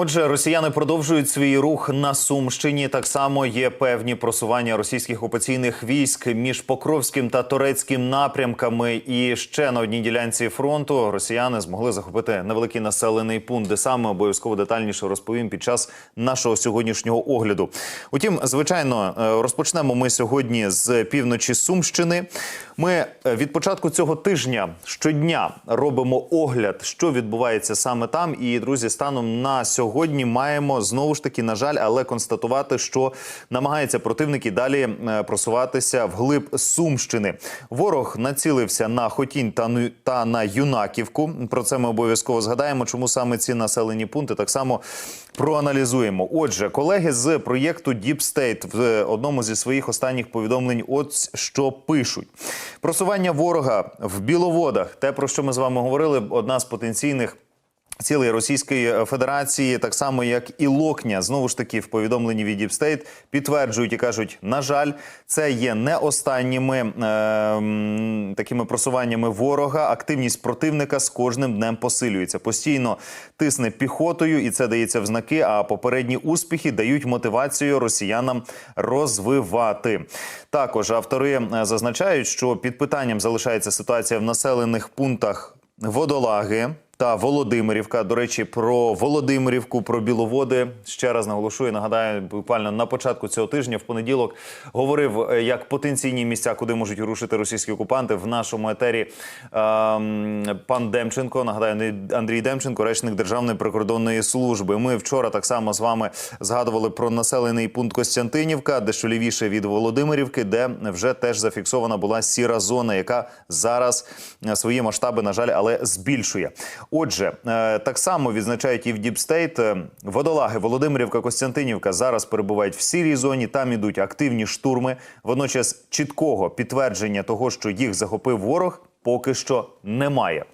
Отже, росіяни продовжують свій рух на Сумщині. Так само є певні просування російських окупаційних військ між Покровським та Торецьким напрямками. І ще на одній ділянці фронту росіяни змогли захопити невеликий населений пункт, де саме обов'язково детальніше розповім під час нашого сьогоднішнього огляду. Утім, звичайно, е, розпочнемо ми сьогодні з півночі Сумщини. Ми е, від початку цього тижня щодня робимо огляд, що відбувається саме там. І друзі, станом на сьогодні маємо знову ж таки, на жаль, але констатувати, що намагаються противники далі е, просуватися вглиб Сумщини. Ворог націлився на Хотінь та та на Юнаківку. Про це ми обов'язково згадаємо. Чому саме ці населені пункти так само проаналізуємо. Отже, колеги з проєкту Deep State в одному зі своїх останніх повідомлень, от що пишуть: просування ворога в біловодах, те про що ми з вами говорили, одна з потенційних. Цілої Російської Федерації, так само як і Локня, знову ж таки в повідомленні від State підтверджують і кажуть: на жаль, це є не останніми е, такими просуваннями ворога. Активність противника з кожним днем посилюється. Постійно тисне піхотою, і це дається в знаки. А попередні успіхи дають мотивацію росіянам розвивати. Також автори е, зазначають, що під питанням залишається ситуація в населених пунктах Водолаги та Володимирівка. До речі, про Володимирівку, про Біловоди ще раз наголошую. Нагадаю, буквально на початку цього тижня, в понеділок, говорив е, як потенційні місця, куди можуть рушити російські окупанти в нашому етері. ем, пан Демченко. Нагадаю, Андрій Демченко, речник Державної прикордонної служби. Ми вчора так само з вами згадували про населений пункт Костянтинівка, дещо лівіше від Володимирівки, де вже теж зафіксована була сіра зона, яка зараз е, свої масштаби, на жаль, але збільшує. Отже, е, так само відзначають і в Діпстейт водолаги Володимирівка, Костянтинівка зараз перебувають в сірій зоні. Там ідуть активні штурми. Водночас чіткого підтвердження того, що їх захопив ворог, поки що немає.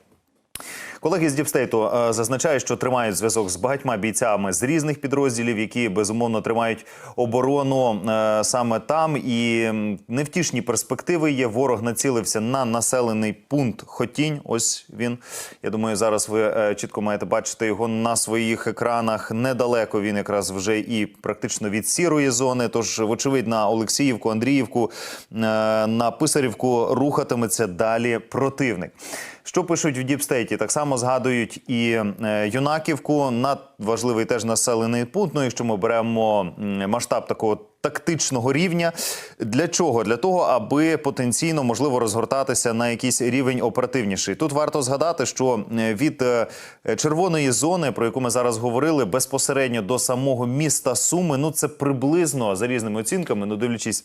Колеги з Діпстейту е, зазначають, що тримають зв'язок з багатьма бійцями з різних підрозділів, які безумовно тримають оборону е, саме там. І невтішні перспективи є. Ворог націлився на населений пункт Хотінь. Ось він. Я думаю, зараз ви е, чітко маєте бачити його на своїх екранах. Недалеко він якраз вже і практично від сірої зони. Тож, вочевидь, на Олексіївку, Андріївку, на Писарівку рухатиметься далі противник. Що пишуть в Діпстейті? Так само згадують і е, Юнаківку, надважливий теж населений пункт. Ну, якщо ми беремо масштаб такого тактичного рівня. Для чого? Для того, аби потенційно можливо розгортатися на якийсь рівень оперативніший. Тут варто згадати, що е, від е, червоної зони, про яку ми зараз говорили, безпосередньо до самого міста Суми, ну це приблизно за різними оцінками, ну дивлячись.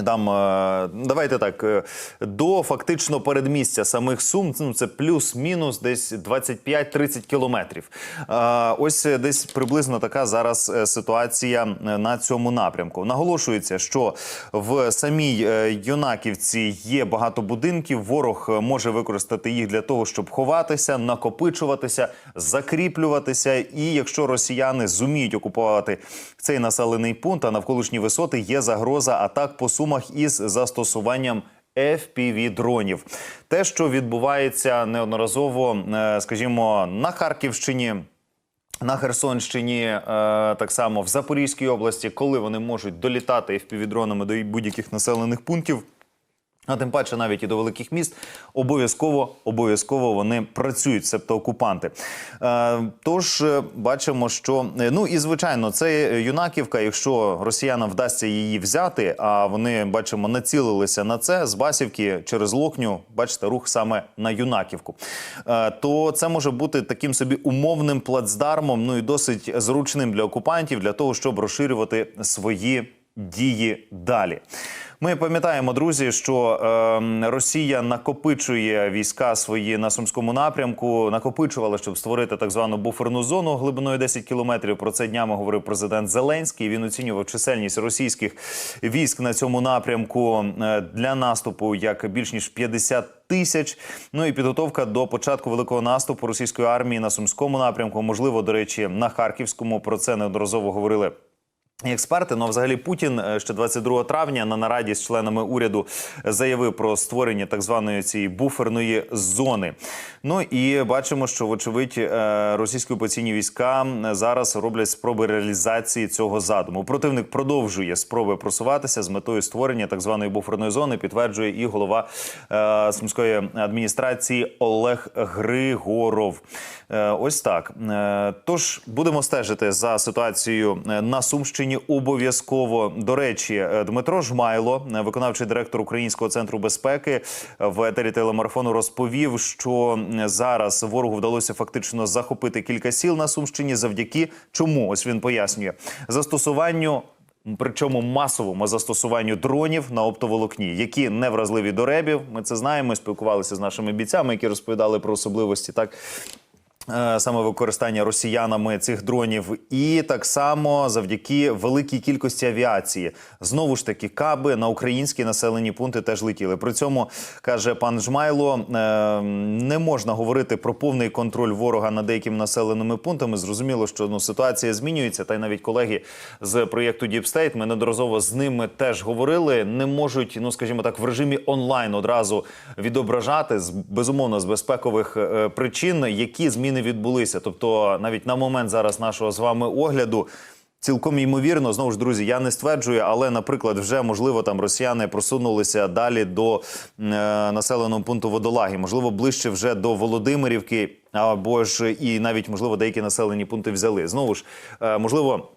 Там е, давайте так е, до фактично передмістя самих сум. Ну це плюс-мінус десь 25-30 кілометрів. Е, Ось десь приблизно така зараз ситуація на цьому напрямку. Наголошується, що в самій Юнаківці є багато будинків. Ворог може використати їх для того, щоб ховатися, накопичуватися, закріплюватися. І якщо росіяни зуміють окупувати цей населений пункт, а навколишні висоти є загроза атак по сумах із застосуванням. fpv дронів те, що відбувається неодноразово, е, скажімо, на Харківщині, на Херсонщині, е, так само в Запорізькій області, коли вони можуть долітати FPV-дронами до будь-яких населених пунктів. А тим паче навіть і до великих міст обов'язково обов'язково вони працюють, себто окупанти. Е, тож е, бачимо, що е, ну і звичайно, це юнаківка. Якщо росіянам вдасться її взяти, а вони бачимо націлилися на це з Басівки через Локню. Бачите, рух саме на юнаківку. Е, то це може бути таким собі умовним плацдармом, ну і досить зручним для окупантів для того, щоб розширювати свої дії далі. Ми пам'ятаємо, друзі, що е, Росія накопичує війська свої на сумському напрямку, накопичувала, щоб створити так звану буферну зону глибиною 10 кілометрів. Про це днями говорив президент Зеленський. Він оцінював чисельність російських військ на цьому напрямку е, для наступу як більш ніж 50 тисяч. Ну і підготовка до початку великого наступу російської армії на сумському напрямку. Можливо, до речі, на харківському про це неодноразово говорили. Експерти, ну а взагалі Путін е, ще 22 травня на нараді з членами уряду заявив про створення так званої цієї буферної зони. Ну і бачимо, що вочевидь е, російські окупаційні війська зараз роблять спроби реалізації цього задуму. Противник продовжує спроби просуватися з метою створення так званої буферної зони. Підтверджує і голова е, сумської адміністрації Олег Григоров. Е, ось так. Е, Тож будемо стежити за ситуацією на Сумщині. Обов'язково до речі, е, Дмитро Жмайло, е, виконавчий директор Українського центру безпеки, е, в етері телемарафону розповів, що зараз ворогу вдалося фактично захопити кілька сіл на Сумщині завдяки чому ось він пояснює застосуванню. Причому масовому застосуванню дронів на оптоволокні, які не вразливі до ребів. Ми це знаємо. Спілкувалися з нашими бійцями, які розповідали про особливості так саме використання росіянами цих дронів, і так само завдяки великій кількості авіації. Знову ж таки, каби на українські населені пункти теж летіли. При цьому каже пан Жмайло: е, не можна говорити про повний контроль ворога над деякими населеними пунктами. Зрозуміло, що ну ситуація змінюється. Та й навіть колеги з проєкту State, ми неодноразово з ними теж говорили. Не можуть, ну скажімо так, в режимі онлайн одразу відображати з безумовно з безпекових е, причин, які зміни відбулися. Тобто, навіть на момент зараз нашого з вами огляду. Цілком ймовірно, знову ж друзі, я не стверджую, але, наприклад, вже можливо там росіяни просунулися далі до е, населеного пункту Водолаги, можливо, ближче вже до Володимирівки, або ж і навіть можливо деякі населені пункти взяли. Знову ж е, можливо.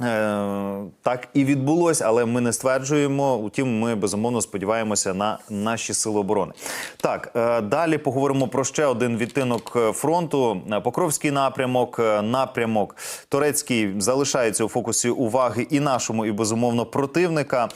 Е, так і відбулось, але ми не стверджуємо. Утім, ми безумовно сподіваємося на наші сили оборони. Так е, далі поговоримо про ще один відтинок е, фронту. Покровський напрямок, напрямок турецький залишається у фокусі уваги і нашому, і безумовно противника.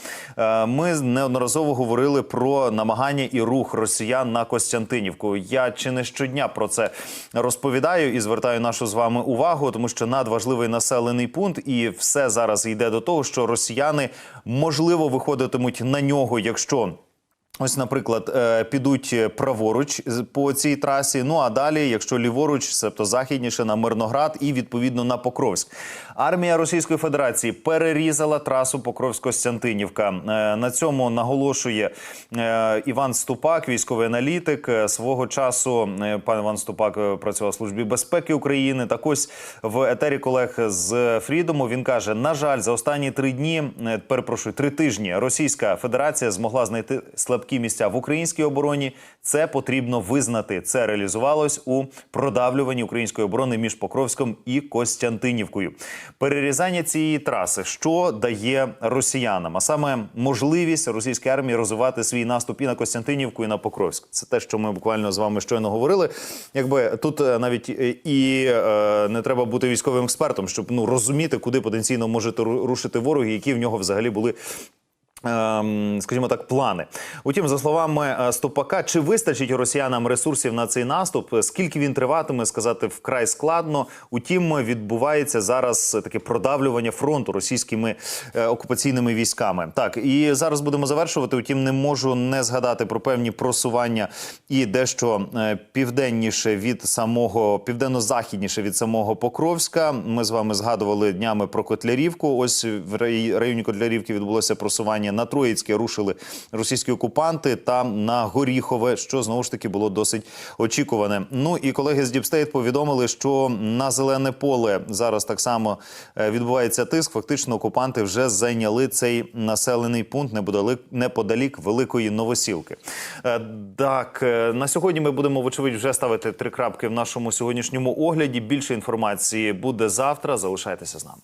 Ми неодноразово говорили про намагання і рух росіян на Костянтинівку. Я чи не щодня про це розповідаю і звертаю нашу з вами увагу, тому що надважливий населений пункт, і все зараз йде до того, що росіяни можливо виходитимуть на нього, якщо. Ось, наприклад, е, підуть праворуч по цій трасі. Ну а далі, якщо ліворуч, себто західніше на Мирноград і відповідно на Покровськ. Армія Російської Федерації перерізала трасу Покровськ-Костянтинівка. Е, На цьому наголошує е, Іван Ступак, військовий аналітик. Свого часу пан Іван Ступак працював в службі безпеки України. Так ось в етері колег з Фрідому він каже: на жаль, за останні три дні, перепрошую, три тижні Російська Федерація змогла знайти слабкі місця в українській обороні. Це потрібно визнати. Це реалізувалось у продавлюванні української оборони між Покровськом і Костянтинівкою. Перерізання цієї траси, що дає росіянам, а саме можливість російської армії розвивати свій наступ і на Костянтинівку, і на Покровськ. Це те, що ми буквально з вами щойно говорили. Якби тут е, навіть е, і е, не треба бути військовим експертом, щоб ну розуміти, куди потенційно можете ру- рушити вороги, які в нього взагалі були скажімо так, плани. Утім, за словами е, Стопака, чи вистачить росіянам ресурсів на цей наступ? Скільки він триватиме, сказати вкрай складно. Утім, відбувається зараз таке продавлювання фронту російськими е, окупаційними військами. Так і зараз будемо завершувати. Утім, не можу не згадати про певні просування і дещо е, південніше від самого південно-західніше від самого Покровська. Ми з вами згадували днями про Котлярівку. Ось в рай- районі Котлярівки відбулося просування на Троїцьке. Рушили російські окупанти та на Горіхове, що знову ж таки було досить очікуване. Ну і колеги з Діпстейт повідомили, що на зелене поле зараз так само е, відбувається тиск. Фактично, окупанти вже зайняли цей населений пункт неподалік великої новосілки. Е, Так, е, на сьогодні ми будемо вочевидь вже ставити три крапки в нашому сьогоднішньому огляді. Більше інформації буде завтра. Залишайтеся з нами.